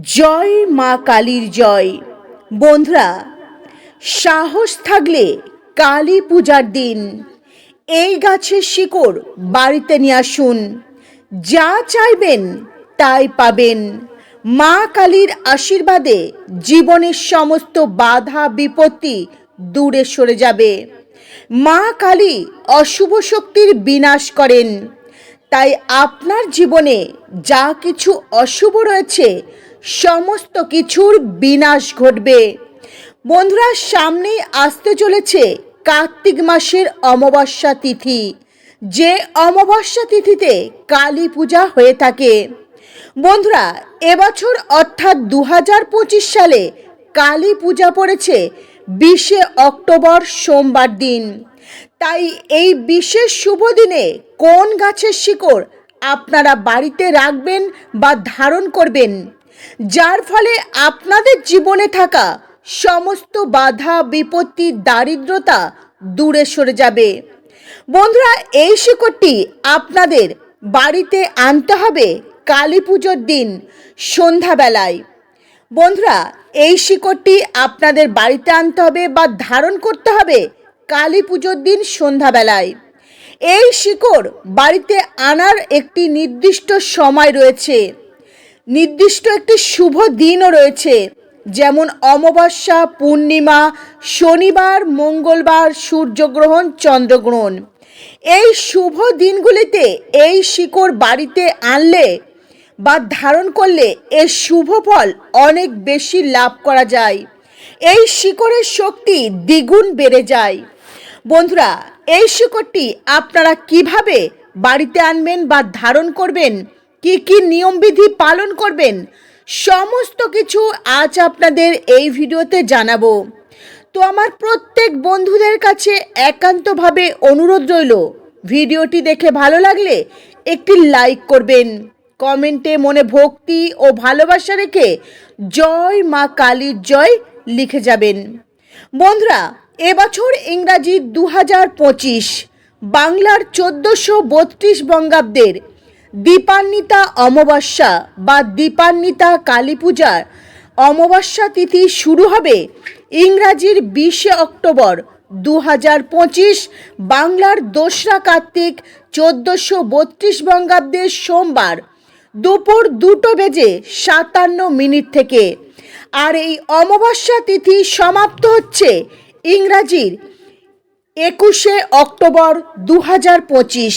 জয় মা কালীর জয়। বন্ধুরা, সাহস থাকলে কালী পূজার দিন। এই গাছের শিকড় বাড়িতে নিয়ে আসুন। যা চাইবেন তাই পাবেন। মা কালীর আশীর্বাদে জীবনের সমস্ত বাধা, বিপত্তি দূরে সরে যাবে। মা কালী অশুভ শক্তির বিনাশ করেন। তাই আপনার জীবনে যা কিছু অশুভ রয়েছে সমস্ত কিছুর বিনাশ ঘটবে। বন্ধুরা, সামনেই আসতে চলেছে কার্তিক মাসের অমাবস্যা তিথি। যে অমাবস্যা তিথিতে কালী পূজা হয়ে থাকে। বন্ধুরা, এবছর অর্থাৎ দু হাজার পঁচিশ সালে কালী পূজা পড়েছে বিশে অক্টোবর সোমবার দিন। তাই এই বিশেষ শুভ দিনে কোন গাছের শিকড় আপনারা বাড়িতে রাখবেন বা ধারণ করবেন? যার ফলে আপনাদের জীবনে থাকা সমস্ত বাধা, বিপত্তি, দারিদ্রতা দূরে সরে যাবে। বন্ধুরা, এই শিকড়টি আপনাদের বাড়িতে আনতে হবে কালী পুজোর দিন সন্ধ্যাবেলায়। বন্ধুরা, এই শিকড়টি আপনাদের বাড়িতে আনতে হবে বা ধারণ করতে হবে কালী পুজোর দিন সন্ধ্যাবেলায়। এই শিকড় বাড়িতে আনার একটি নির্দিষ্ট সময় রয়েছে। নির্দিষ্ট একটি শুভ দিনও রয়েছে, যেমন অমাবস্যা, পূর্ণিমা, শনিবার, মঙ্গলবার, সূর্যগ্রহণ, চন্দ্রগ্রহণ। এই শুভ দিনগুলিতে এই শিকড় বাড়িতে আনলে বা ধারণ করলে এর শুভ ফল অনেক বেশি লাভ করা যায়। এই শিকড়ের শক্তি দ্বিগুণ বেড়ে যায়। বন্ধুরা, এই শিকড়টি আপনারা কীভাবে বাড়িতে আনবেন বা ধারণ করবেন কি কি নিয়মবিধি পালন করবেন? সমস্ত কিছু আজ আপনাদের এই ভিডিওতে জানাব। তো আমার প্রত্যেক বন্ধুদের কাছে একান্তভাবে অনুরোধ রইল, ভিডিওটি দেখে ভালো লাগলে একটি লাইক করবেন। কমেন্টে মনে ভক্তি ও ভালোবাসা রেখে জয় মা কালীর জয় লিখে যাবেন। বন্ধুরা, এবছর ইংরাজি দু হাজার পঁচিশ, বাংলার চোদ্দোশো বত্রিশ বঙ্গাব্দের দীপান্বিতা অমাবস্যা বা দীপান্বিতা কালী পূজার অমাবস্যা তিথি শুরু হবে ইংরাজির বিশে অক্টোবর দু হাজার পঁচিশ বাংলার দোসরা কার্তিক চোদ্দোশো বত্রিশ বঙ্গাব্দের সোমবার দুপুর দুটো বেজে সাতান্ন মিনিট থেকে। আর এই অমাবস্যা তিথি সমাপ্ত হচ্ছে ইংরাজির একুশে অক্টোবর দু হাজার পঁচিশ।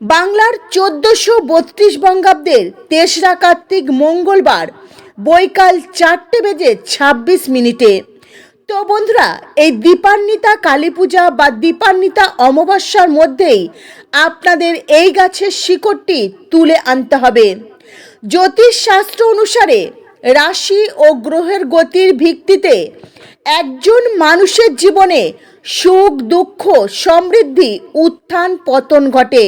বাংলার চোদ্দোশো বত্রিশ বঙ্গাব্দের তেসরা কার্তিক মঙ্গলবার, বৈকাল চারটে বেজে ছাব্বিশ মিনিটে। তো বন্ধুরা, এই দীপান্বিতা কালী পূজা বা দীপান্বিতা অমাবস্যার মধ্যেই আপনাদের এই গাছের শিকড়টি তুলে আনতে হবে। জ্যোতিষ শাস্ত্র অনুসারে রাশি ও গ্রহের গতির ভিত্তিতে একজন মানুষের জীবনে সুখ, দুঃখ, সমৃদ্ধি, উত্থান, পতন ঘটে।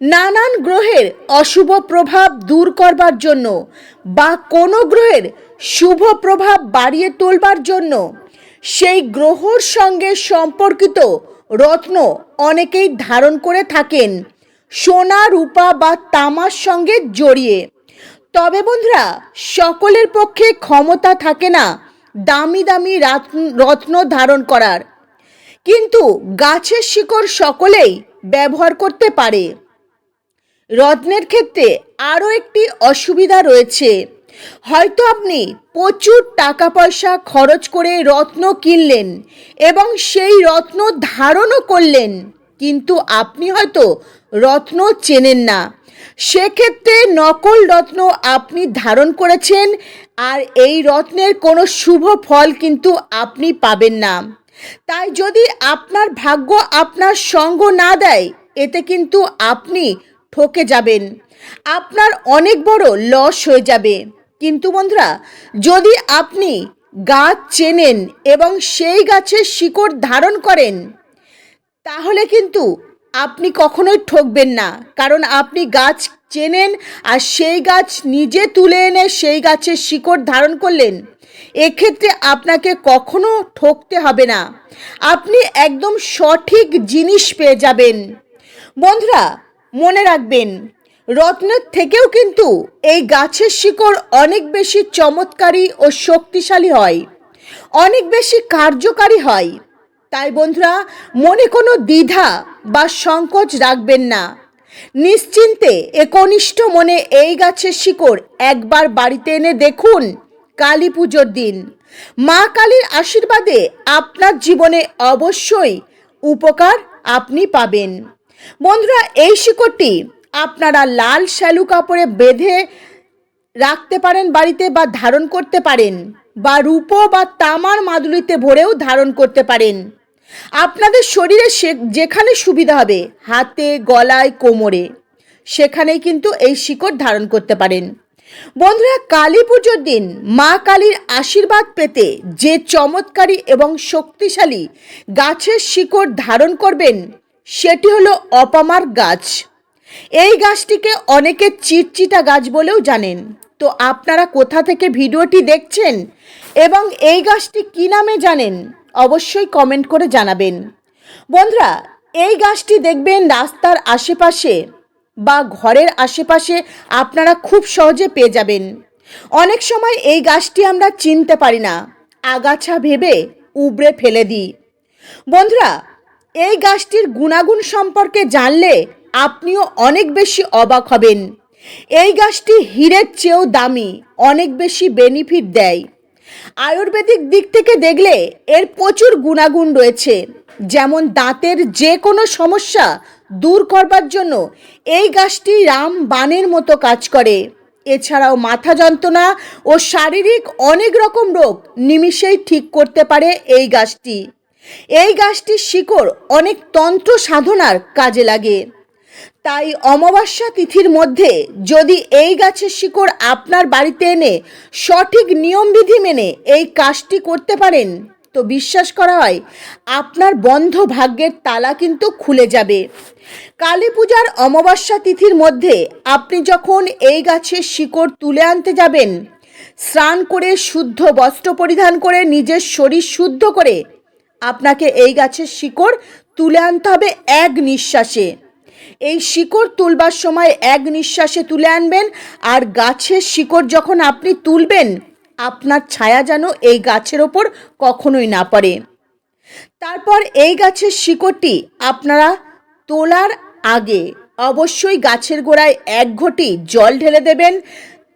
নানান গ্রহের অশুভ প্রভাব দূর করবার জন্য বা কোনো গ্রহের শুভ প্রভাব বাড়িয়ে তোলবার জন্য, সেই গ্রহর সঙ্গে সম্পর্কিত রত্ন অনেকেই ধারণ করে থাকেন, সোনা, রূপা বা তামার সঙ্গে জড়িয়ে। তবে বন্ধুরা, সকলের পক্ষে ক্ষমতা থাকে না দামি দামি রাত- রত্ন ধারণ করার। কিন্তু গাছের শিকড় সকলেই ব্যবহার করতে পারে। রত্নের ক্ষেত্রে আরও একটি অসুবিধা রয়েছে। হয়তো আপনি প্রচুর টাকা পয়সা খরচ করে রত্ন কিনলেন এবং সেই রত্ন ধারণও করলেন, কিন্তু আপনি হয়তো রত্ন চেনেন না। সেক্ষেত্রে নকল রত্ন আপনি ধারণ করেছেন আর এই রত্নের কোনো শুভ ফল কিন্তু আপনি পাবেন না। তাই যদি আপনার ভাগ্য আপনার সঙ্গ না দেয়, এতে কিন্তু আপনি ঠকে যাবেন। আপনার অনেক বড় লস হয়ে যাবে। কিন্তু বন্ধুরা, যদি আপনি গাছ চেনেন এবং সেই গাছের শিকড় ধারণ করেন, তাহলে কিন্তু আপনি কখনোই ঠকবেন না। কারণ আপনি গাছ চেনেন আর সেই গাছ নিজে তুলে এনে সেই গাছের শিকড় ধারণ করলেন, এক্ষেত্রে আপনাকে কখনো ঠকতে হবে না। আপনি একদম সঠিক জিনিস পেয়ে যাবেন। বন্ধুরা মনে রাখবেন, রত্নের থেকেও কিন্তু এই গাছের শিকড় অনেক বেশি চমৎকারী ও শক্তিশালী হয়, অনেক বেশি কার্যকারী হয়। তাই বন্ধুরা, মনে কোনো দ্বিধা বা সংকোচ রাখবেন না। নিশ্চিন্তে একনিষ্ঠ মনে এই গাছের শিকড় একবার বাড়িতে এনে দেখুন কালী পুজোর দিন। মা কালীর আশীর্বাদে আপনার জীবনে অবশ্যই উপকার আপনি পাবেন। বন্ধুরা, এই শিকড়টি আপনারা লাল শ্যালু কাপড়ে বেঁধে রাখতে পারেন বাড়িতে বা ধারণ করতে পারেন, বা রূপো বা তামার মাদুলিতে ভরেও ধারণ করতে পারেন। আপনাদের শরীরে যেখানে সুবিধা হবে, হাতে, গলায়, কোমরে, সেখানেই কিন্তু এই শিকড় ধারণ করতে পারেন। বন্ধুরা, কালী পুজোর দিন মা কালীর আশীর্বাদ পেতে যে চমৎকারী এবং শক্তিশালী গাছের শিকড় ধারণ করবেন সেটি হলো অপামার গাছ। এই গাছটিকে অনেকে চিটচিটা গাছ বলেও জানেন। তো আপনারা কোথা থেকে ভিডিওটি দেখছেন এবং এই গাছটি কী নামে জানেন, অবশ্যই কমেন্ট করে জানাবেন। বন্ধুরা, এই গাছটি দেখবেন রাস্তার আশেপাশে বা ঘরের আশেপাশে আপনারা খুব সহজে পেয়ে যাবেন। অনেক সময় এই গাছটি আমরা চিনতে পারি না। আগাছা ভেবে উবড়ে ফেলে দিই। বন্ধুরা এই গাছটির গুণাগুণ সম্পর্কে জানলে আপনিও অনেক বেশি অবাক হবেন। এই গাছটি হীরের চেয়েও দামি, অনেক বেশি বেনিফিট দেয়। আয়ুর্বেদিক দিক থেকে দেখলে এর প্রচুর গুণাগুণ রয়েছে, যেমন দাঁতের যে কোনো সমস্যা দূর করবার জন্য এই গাছটি রাম বানের মতো কাজ করে। এছাড়াও মাথা যন্ত্রণা ও শারীরিক অনেক রকম রোগ নিমিষেই ঠিক করতে পারে এই গাছটি। এই গাছটির শিকড় অনেক তন্ত্র সাধনার কাজে লাগে। তাই অমাবস্যা তিথির মধ্যে যদি এই গাছের শিকড় আপনার বাড়িতে এনে সঠিক নিয়মবিধি মেনে এই কাজটি করতে পারেন, তো বিশ্বাস করা হয় আপনার বন্ধ ভাগ্যের তালা কিন্তু খুলে যাবে। কালী পূজার অমাবস্যা তিথির মধ্যে আপনি যখন এই গাছের শিকড় তুলে আনতে যাবেন, স্নান করে শুদ্ধ বস্ত্র পরিধান করে নিজের শরীর শুদ্ধ করে আপনাকে এই গাছের শিকড় তুলে আনতে হবে এক নিঃশ্বাসে। এই শিকড় তুলবার সময় এক নিঃশ্বাসে তুলে আনবেন আর গাছের শিকড় যখন আপনি তুলবেন, আপনার ছায়া যেন এই গাছের ওপর কখনোই না পড়ে। তারপর এই গাছের শিকড়টি আপনারা তোলার আগে অবশ্যই গাছের গোড়ায় এক ঘটি জল ঢেলে দেবেন,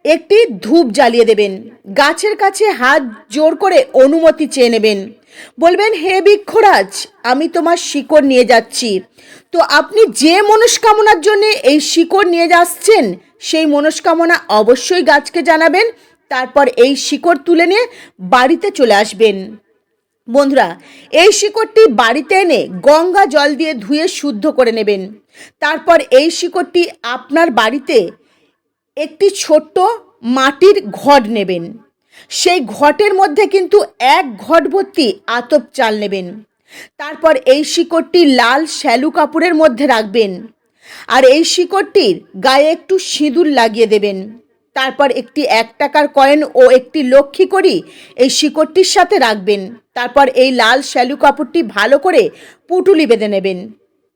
একটি ধূপ জ্বালিয়ে দেবেন। গাছের কাছে হাত জোর করে অনুমতি চেয়ে নেবেন। বলবেন, হে বৃক্ষরাজ, আমি তোমার শিকড় নিয়ে যাচ্ছি। তো আপনি যে মনস্কামনার জন্য এই শিকড় নিয়ে যাচ্ছেন, সেই মনস্কামনা অবশ্যই গাছকে জানাবেন, তারপর এই শিকড় তুলে নিয়ে বাড়িতে চলে আসবেন। বন্ধুরা, এই শিকড়টি বাড়িতে এনে গঙ্গা জল দিয়ে ধুয়ে শুদ্ধ করে নেবেন। তারপর এই শিকড়টি আপনার বাড়িতে একটি ছোট্ট মাটির ঘর নেবেন। সেই ঘটের মধ্যে কিন্তু এক ঘট ভর্তি আতপ চাল নেবেন। তারপর এই শিকড়টি লাল শ্যালু কাপড়ের মধ্যে রাখবেন। আর এই শিকড়টির গায়ে একটু সিঁদুর লাগিয়ে দেবেন। তারপর একটি এক টাকার কয়েন ও একটি লক্ষ্মী করি এই শিকড়টির সাথে রাখবেন। তারপর এই লাল শ্যালু কাপড়টি ভালো করে পুটুলি বেঁধে নেবেন।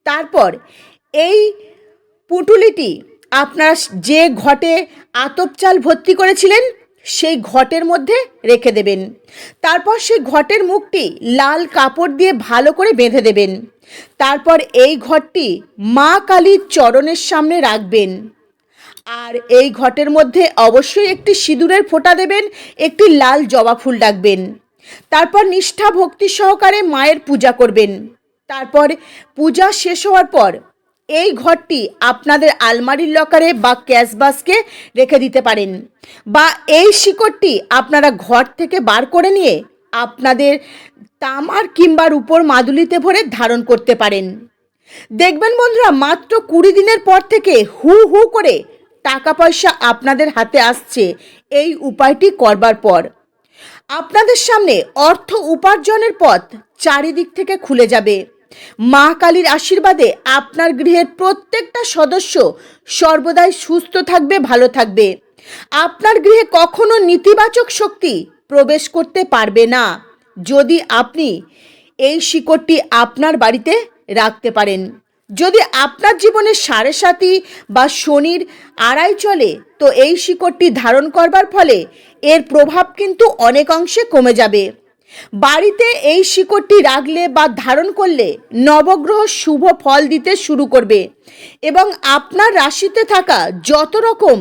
তারপর এই পুটুলিটি আপনার যে ঘটে আতপ চাল ভর্তি করেছিলেন সেই ঘটের মধ্যে রেখে দেবেন। তারপর সেই ঘটের মুখটি লাল কাপড় দিয়ে ভালো করে বেঁধে দেবেন। তারপর এই ঘরটি মা কালীর চরণের সামনে রাখবেন। আর এই ঘটের মধ্যে অবশ্যই একটি সিঁদুরের ফোঁটা দেবেন, একটি লাল জবা ফুল রাখবেন তারপর নিষ্ঠা ভক্তি সহকারে মায়ের পূজা করবেন। তারপর পূজা শেষ হওয়ার পর এই ঘরটি আপনাদের আলমারির লকারে বা ক্যাশ বাস্কে রেখে দিতে পারেন। বা এই শিকড়টি আপনারা ঘর থেকে বার করে নিয়ে আপনাদের তামার কিংবা রূপোর মাদুলিতে ভরে ধারণ করতে পারেন। দেখবেন বন্ধুরা, মাত্র কুড়ি দিনের পর থেকে হু হু করে টাকা পয়সা আপনাদের হাতে আসছে। এই উপায়টি করবার পর। আপনাদের সামনে অর্থ উপার্জনের পথ চারিদিক থেকে খুলে যাবে। মা কালীর আশীর্বাদে আপনার গৃহের প্রত্যেকটা সদস্য সর্বদাই সুস্থ থাকবে, ভালো থাকবে। আপনার গৃহে কখনো নেতিবাচক শক্তি প্রবেশ করতে পারবে না। যদি আপনি এই শিকড়টি আপনার বাড়িতে রাখতে পারেন। যদি আপনার জীবনে সাড়ে সাতি বা শনির আড়াই চলে, তো এই শিকড়টি ধারণ করবার ফলে এর প্রভাব কিন্তু অনেক অংশে কমে যাবে। বাড়িতে এই শিকড়টি রাখলে বা ধারণ করলে নবগ্রহ শুভ ফল দিতে শুরু করবে এবং আপনার রাশিতে থাকা যত রকম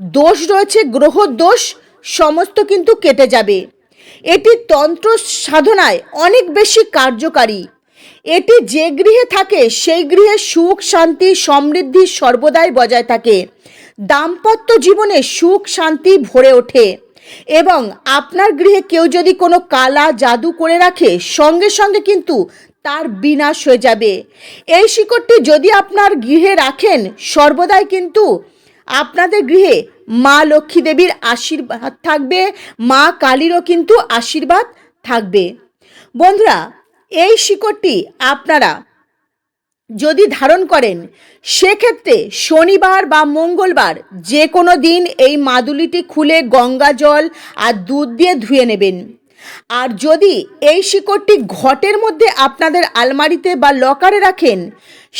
দোষ রয়েছে, গ্রহ দোষ, সমস্ত কিন্তু কেটে যাবে। এটি তন্ত্র সাধনায় অনেক বেশি কার্যকারী। এটি যে গৃহে থাকে, সেই গৃহে সুখ, শান্তি, সমৃদ্ধি সর্বদাই বজায় থাকে। দাম্পত্য জীবনে সুখ, শান্তি ভরে ওঠে। এবং আপনার গৃহে কেউ যদি কোনো কালা জাদু করে রাখে, সঙ্গে সঙ্গে কিন্তু তার বিনাশ হয়ে যাবে। এই শিকড়টি যদি আপনার গৃহে রাখেন, সর্বদাই কিন্তু আপনাদের গৃহে মা লক্ষ্মী দেবীর আশীর্বাদ থাকবে, মা কালীরও কিন্তু আশীর্বাদ থাকবে। বন্ধুরা, এই শিকড়টি আপনারা যদি ধারণ করেন, সেক্ষেত্রে শনিবার বা মঙ্গলবার যে কোনো দিন এই মাদুলিটি খুলে গঙ্গা জল আর দুধ দিয়ে ধুয়ে নেবেন। আর যদি এই শিকড়টি ঘটের মধ্যে আপনাদের আলমারিতে বা লকারে রাখেন,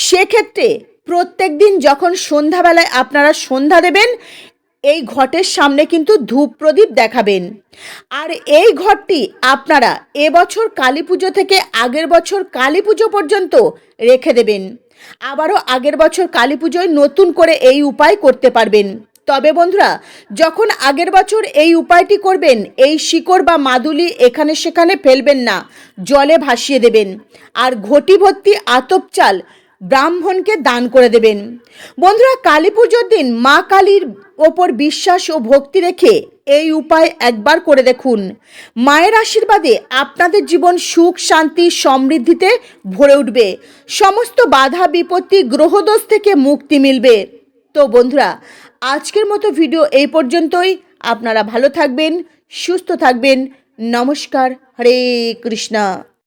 সেক্ষেত্রে প্রত্যেক দিন যখন সন্ধ্যাবেলায় আপনারা সন্ধ্যা দেবেন এই ঘটের সামনে কিন্তু ধূপ প্রদীপ দেখাবেন। আর এই ঘরটি আপনারা এবছর কালী পুজো থেকে আগের বছর কালী পুজো পর্যন্ত রেখে দেবেন। আবারও আগের বছর কালী পুজোয় নতুন করে এই উপায় করতে পারবেন। তবে বন্ধুরা, যখন আগের বছর এই উপায়টি করবেন, এই শিকড় বা মাদুলি এখানে সেখানে ফেলবেন না, জলে ভাসিয়ে দেবেন। আর ঘটি ভর্তি আতপ চাল ব্রাহ্মণকে দান করে দেবেন। বন্ধুরা, কালী পুজোর দিন মা কালীর ওপর বিশ্বাস ও ভক্তি রেখে এই উপায় একবার করে দেখুন। মায়ের আশীর্বাদে আপনাদের জীবন সুখ, শান্তি, সমৃদ্ধিতে ভরে উঠবে। সমস্ত বাধা, বিপত্তি, গ্রহদোষ থেকে মুক্তি মিলবে। তো বন্ধুরা, আজকের মতো ভিডিও এই পর্যন্তই। আপনারা ভালো থাকবেন, সুস্থ থাকবেন। নমস্কার, হরে কৃষ্ণা।